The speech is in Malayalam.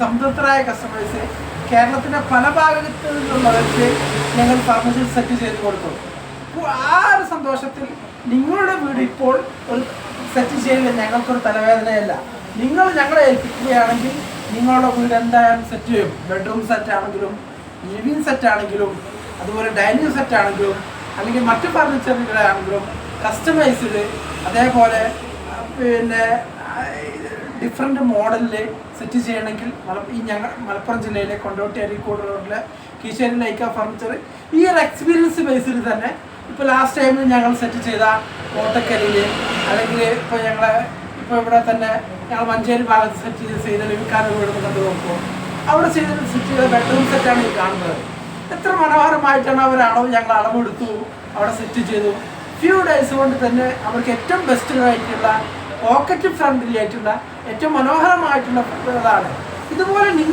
സംതൃപ്തരായ കസ്റ്റമേഴ്സ് കേരളത്തിന്റെ പല ഭാഗത്തു നിന്നുള്ളവർക്ക് ഞങ്ങൾ ഫാർമസി സെറ്റ് ചെയ്ത് കൊടുത്തു. അപ്പോൾ ആ ഒരു സന്തോഷത്തിൽ നിങ്ങളുടെ വീട് ഇപ്പോൾ ഒരു സെറ്റ് ചെയ്യില്ല ഞങ്ങൾക്കൊരു തലവേദനയല്ല. നിങ്ങൾ ഞങ്ങളെ ഏൽപ്പിക്കുകയാണെങ്കിൽ നിങ്ങളുടെ വീട് എന്തായാലും സെറ്റ് ചെയ്യും. ബെഡ്റൂം സെറ്റ് ആണെങ്കിലും ലിവിങ് സെറ്റ് ആണെങ്കിലും അതുപോലെ ഡൈനിങ് സെറ്റ് ആണെങ്കിലും അല്ലെങ്കിൽ മറ്റു ഫർണിച്ചറുകളാണെങ്കിലും കസ്റ്റമൈസ്ഡ് അതേപോലെ പിന്നെ ഡിഫറെന്റ് മോഡലിൽ സെറ്റ് ചെയ്യണമെങ്കിൽ ഈ ഞങ്ങൾ മലപ്പുറം ജില്ലയിലെ കൊണ്ടോട്ടി അരീക്കോട് റോഡിലെ കീശേരി ലൈക്ക ഫർണിച്ചർ ഈ ഒരു എക്സ്പീരിയൻസ് ബേസിൽ തന്നെ ഇപ്പോൾ ലാസ്റ്റ് ടൈമിൽ ഞങ്ങൾ സെറ്റ് ചെയ്ത കോട്ടക്കരയിൽ അല്ലെങ്കിൽ ഇപ്പോൾ ഞങ്ങളെ ഇപ്പോൾ ഇവിടെ തന്നെ ഞങ്ങൾ മഞ്ചേരി ഭാഗത്ത് സെറ്റ് ചെയ്ത് ചെയ്ത ലിവിക്കാരുടെ വീട് കണ്ടു നോക്കുമ്പോൾ അവിടെ ചെയ്ത സെറ്റ് ചെയ്ത ബെഡ്റൂം സെറ്റാണ് ഈ കാണുന്നത്. എത്ര മനോഹരമായിട്ടാണ് അവരാണോ ഞങ്ങൾ അളവെടുത്തു അവിടെ സെറ്റ് ചെയ്തു. ഫ്യൂ ഡേയ്സ് കൊണ്ട് തന്നെ അവർക്ക് ഏറ്റവും ബെസ്റ്റ് ആയിട്ടുള്ള പോക്കറ്റ് ഫ്രണ്ട്ലി ആയിട്ടുള്ള ഏറ്റവും മനോഹരമായിട്ടുള്ള ഇതാണ്. ഇതുപോലെ നിങ്ങൾ